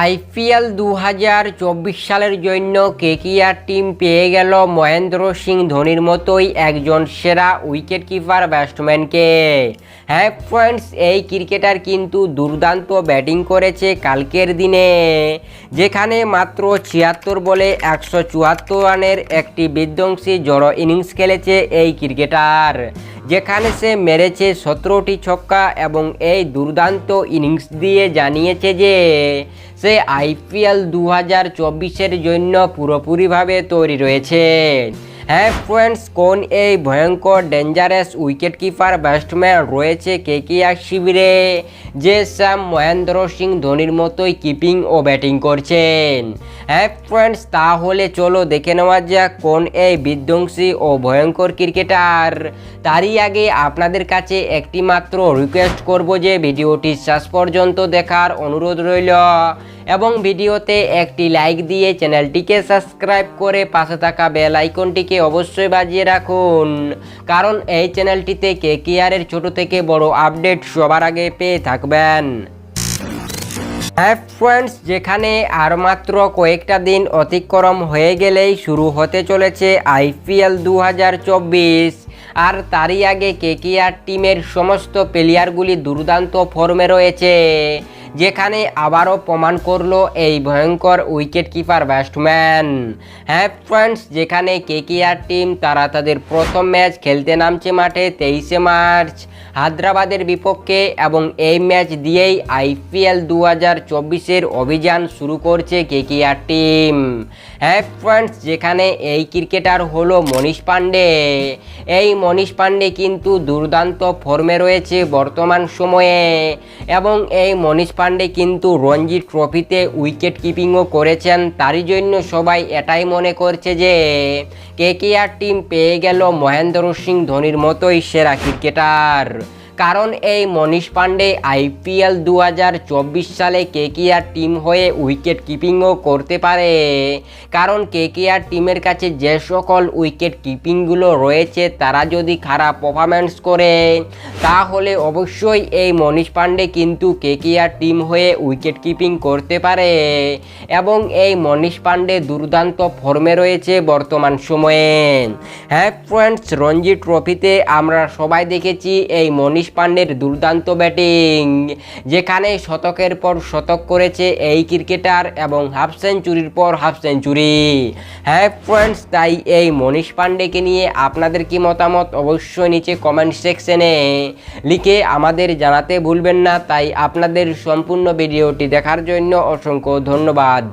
IPL দু হাজার চব্বিশ সালের জন্য কেকিআর টিম পেয়ে গেল মহেন্দ্র সিং ধোনির মতোই একজন সেরা উইকেট কিপার ব্যাটসম্যানকে। হ্যাঁ ফ্রেন্ডস এই ক্রিকেটার কিন্তু দুর্দান্ত ব্যাটিং করেছে কালকের দিনে, যেখানে মাত্র ছিয়াত্তর বলে একশো চুয়াত্তর রানের একটি বিধ্বংসী জড়ো ইনিংস খেলেছে এই ক্রিকেটার। যেখানে সে মেরেছে সতেরোটি ছক্কা এবং এই দুর্দান্ত ইনিংস দিয়ে জানিয়েছে যে সে আইপিএল দু হাজার জন্য পুরোপুরিভাবে তৈরি রয়েছে। হ্যাঁ ফ্রেন্ডস কোন এই ভয়ঙ্কর ডেঞ্জারাস উইকেট কিপার ব্যাটসম্যান রয়েছে? কে কে আর শিবিরে? যে স্যাম মহেন্দ্র সিং ধোনির মতোই কিপিং ও ব্যাটিং করছেন। হ্যাঁ ফ্রেন্ডস তাহলে চলো দেখে নেওয়া যাক কোন এই বিধ্বংসী ও ভয়ঙ্কর ক্রিকেটার তারই আগে আপনাদের কাছে একটি মাত্র রিকোয়েস্ট করব যে ভিডিওটি শেষ পর্যন্ত দেখার অনুরোধ রইল। এবং ভিডিওতে একটি লাইক দিয়ে চ্যানেলটিকে সাবস্ক্রাইব করে পাশে থাকা বেল আইকনটিকে অবশ্যই বাজিয়ে রাখুন। কারণ এই চ্যানেলটিতে কে কেয়ারের ছোট থেকে বড় আপডেট সবার আগে পেয়ে থাকবেন। হ্যাঁ ফ্রেন্ডস যেখানে আর মাত্র কয়েকটা দিন অতিক্রম হয়ে গেলেই শুরু হতে চলেছে আইপিএল দু হাজার চব্বিশ। আর তারই আগে কেকিআর টিমের সমস্ত প্লেয়ারগুলি দুর্দান্ত ফর্মে রয়েছে। যেখানে আবারও প্রমাণ করল এই ভয়ঙ্কর উইকেট কিপার ব্যাটসম্যান হ্যাঁ ফ্রেন্ডস যেখানে কেকিআর টিম তারা তাদের প্রথম ম্যাচ খেলতে নামছে মাঠে তেইশে মার্চ। হায়দ্রাবাদের বিপক্ষে এবং এই ম্যাচ দিয়েই আইপিএল দু হাজার চব্বিশের অভিযান শুরু করছে কেকিআর টিম হ্যাঁ ফ্রেন্ডস, যেখানে এই ক্রিকেটার হলো মনীষ পাণ্ডে এই মনীষ পাণ্ডে কিন্তু দুর্দান্ত ফর্মে রয়েছে বর্তমান সময়ে। এবং এই মনীষ পাণ্ডে কিন্তু রঞ্জি ট্রফিতে উইকেট কিপিংও করেছেন। তারই জন্য সবাই এটাই মনে করছে যে কেকেআর টিম পেয়ে গেল মহেন্দ্র সিং ধোনির মতোই সেরা ক্রিকেটার। কারণ এই মনীষ পাণ্ডে আইপিএল দু হাজার চব্বিশ সালে কেকেআর টিম হয়ে উইকেট কিপিংও করতে পারে। কারণ কেকেআর টিমের কাছে যে সকল উইকেট কিপিংগুলো রয়েছে, তারা যদি খারাপ পারফরমেন্স করে, তাহলে অবশ্যই এই মনীষ পাণ্ডে কিন্তু কেকেআর টিম হয়ে উইকেট কিপিং করতে পারে। এবং এই মনীষ পাণ্ডে দুর্দান্ত ফর্মে রয়েছে বর্তমান সময়ে। হ্যাঁ ফ্রেন্ডস রঞ্জি ট্রফিতে আমরা সবাই দেখেছি এই মনীষ পাণ্ডের দুর্দান্ত ব্যাটিং, যেখানে শতকের পর শতক করেছে এই ক্রিকেটার এবং হাফ সেঞ্চুরির পর হাফ সেঞ্চুরি। হ্যাঁ ফ্রেন্ডস তাই এই মনীষ পাণ্ডেকে নিয়ে আপনাদের কি মতামত অবশ্যই নিচে কমেন্ট সেকশনে লিখে আমাদের জানাতে ভুলবেন না। তাই আপনাদের সম্পূর্ণ ভিডিওটি দেখার জন্য অসংখ্য ধন্যবাদ।